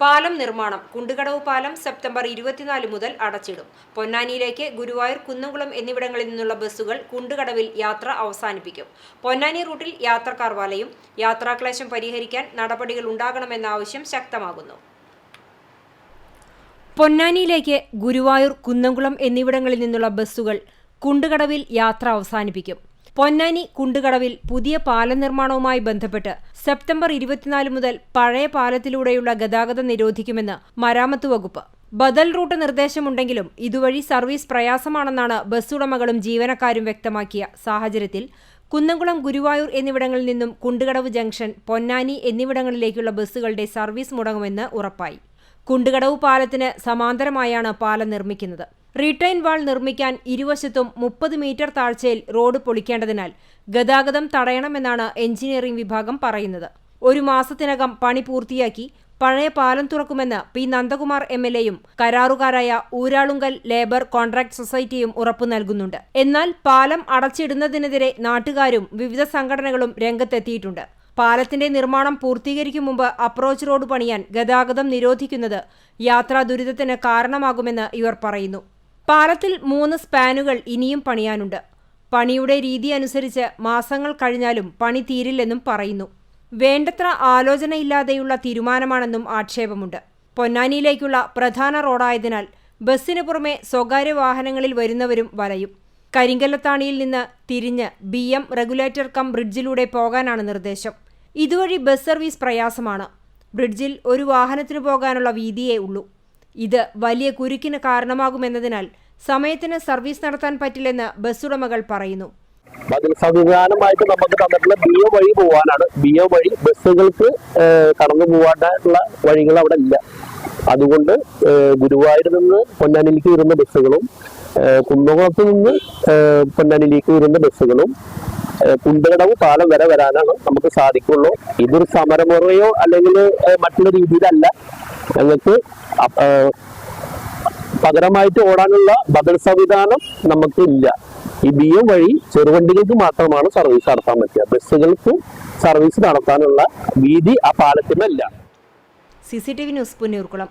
പാലം നിർമ്മാണം കുണ്ടുകടവ് പാലം സെപ്റ്റംബർ ഇരുപത്തിനാല് മുതൽ അടച്ചിടും. പൊന്നാനിയിലേക്ക് ഗുരുവായൂർ കുന്നംകുളം എന്നിവിടങ്ങളിൽ നിന്നുള്ള ബസ്സുകൾ കുണ്ടുകടവിൽ യാത്ര അവസാനിപ്പിക്കും. പൊന്നാനി റൂട്ടിൽ യാത്രക്കാർ വലയും യാത്രാക്ലേശം പരിഹരിക്കാൻ നടപടികൾ ഉണ്ടാകണമെന്ന ആവശ്യം ശക്തമാകുന്നു. പൊന്നാനിയിലേക്ക് ഗുരുവായൂർ കുന്നംകുളം എന്നിവിടങ്ങളിൽ നിന്നുള്ള ബസ്സുകൾ കുണ്ടുകടവിൽ യാത്ര അവസാനിപ്പിക്കും. പൊന്നാനി കുണ്ടുകടവിൽ പുതിയ പാല നിർമ്മാണവുമായി ബന്ധപ്പെട്ട് സെപ്റ്റംബർ ഇരുപത്തിനാല് മുതൽ പഴയ പാലത്തിലൂടെയുള്ള ഗതാഗതം നിരോധിക്കുമെന്ന് മരാമത്ത് വകുപ്പ്. ബദൽ റൂട്ട് നിർദ്ദേശമുണ്ടെങ്കിലും ഇതുവഴി സർവീസ് പ്രയാസമാണെന്നാണ് ബസ് ഉടമകളും ജീവനക്കാരും വ്യക്തമാക്കിയ സാഹചര്യത്തിൽ കുന്നംകുളം ഗുരുവായൂർ എന്നിവിടങ്ങളിൽ നിന്നും കുണ്ടുകടവ് ജംഗ്ഷൻ പൊന്നാനി എന്നിവിടങ്ങളിലേക്കുള്ള ബസ്സുകളുടെ സർവീസ് മുടങ്ങുമെന്ന് ഉറപ്പായി. കുണ്ടുകടവ് പാലത്തിന് സമാന്തരമായാണ് പാലം നിർമ്മിക്കുന്നത്. റീടൈൻ വാൾ നിർമ്മിക്കാൻ ഇരുവശത്തും മുപ്പത് മീറ്റർ താഴ്ചയിൽ റോഡ് പൊളിക്കേണ്ടതിനാൽ ഗതാഗതം തടയണമെന്നാണ് എഞ്ചിനീയറിംഗ് വിഭാഗം പറയുന്നത്. ഒരു മാസത്തിനകം പണി പൂർത്തിയാക്കി പഴയ പാലം തുറക്കുമെന്ന് പി നന്ദകുമാർ എം എൽ എയും കരാറുകാരായ ഊരാളുങ്കൽ ലേബർ കോൺട്രാക്ട് സൊസൈറ്റിയും ഉറപ്പു നൽകുന്നുണ്ട്. എന്നാൽ പാലം അടച്ചിടുന്നതിനെതിരെ നാട്ടുകാരും വിവിധ സംഘടനകളും രംഗത്തെത്തിയിട്ടുണ്ട്. പാലത്തിന്റെ നിർമ്മാണം പൂർത്തീകരിക്കും മുമ്പ് അപ്രോച്ച് റോഡ് പണിയാൻ ഗതാഗതം നിരോധിക്കുന്നത് യാത്രാ ദുരിതത്തിന് കാരണമാകുമെന്ന് ഇവർ പറയുന്നു. പാലത്തിൽ മൂന്ന് സ്പാനുകൾ ഇനിയും പണിയാനുണ്ട്. പണിയുടെ രീതി അനുസരിച്ച് മാസങ്ങൾ കഴിഞ്ഞാലും പണി തീരില്ലെന്നും പറയുന്നു. വേണ്ടത്ര ആലോചനയില്ലാതെയുള്ള തീരുമാനമാണെന്നും ആക്ഷേപമുണ്ട്. പൊന്നാനിയിലേക്കുള്ള പ്രധാന റോഡായതിനാൽ ബസ്സിന് പുറമെ സ്വകാര്യ വാഹനങ്ങളിൽ വരുന്നവരും വലയും. കരിങ്കല്ലത്താണിയിൽ നിന്ന് തിരിഞ്ഞ് ബി എം റെഗുലേറ്റർ കം ബ്രിഡ്ജിലൂടെ പോകാനാണ് നിർദ്ദേശം. ഇതുവഴി ബസ് സർവീസ് പ്രയാസമാണ്. ബ്രിഡ്ജിൽ ഒരു വാഹനത്തിനു പോകാനുള്ള വീതിയേ ഉള്ളൂ. ഇത് വലിയ കുരുക്കിന് കാരണമാകുമെന്നതിനാൽ സമയത്തിന് സർവീസ് നടത്താൻ പറ്റില്ലെന്ന് ബസ്സുടമകൾ പറയുന്നു. സംവിധാനമായിട്ട് നമുക്ക് തന്നിട്ടുള്ള ബി ഒ വഴി പോകാനാണ് ബി ഒ വഴി ബസ്സുകൾക്ക് കടന്നു പോകാനുള്ള വഴികൾ അവിടെ ഇല്ല. അതുകൊണ്ട് ഗുരുവായൂരിൽ നിന്ന് പൊന്നാനിലേക്ക് വരുന്ന ബസ്സുകളും കുന്നകുളത്ത് നിന്ന് പൊന്നാനിലേക്ക് വരുന്ന ബസ്സുകളും കുണ്ടകടവ് പാലം വരെ വരാനാണ് നമുക്ക് സാധിക്കുള്ളൂ. ഇതൊരു സമരമുറയോ അല്ലെങ്കിൽ മറ്റുള്ള രീതിയിലല്ല. ഞങ്ങൾക്ക് പകരമായിട്ട് ഓടാനുള്ള ബദൽ സംവിധാനം നമുക്ക് ഇല്ല ഈ ബി എം വഴി ചെറുവണ്ടികൾക്ക് മാത്രമാണ് സർവീസ് നടത്താൻ പറ്റുക. ബസ്സുകൾക്ക് സർവീസ് നടത്താനുള്ള വീതി ആ പാലത്തിനല്ല. C C T V news Punnurkulam.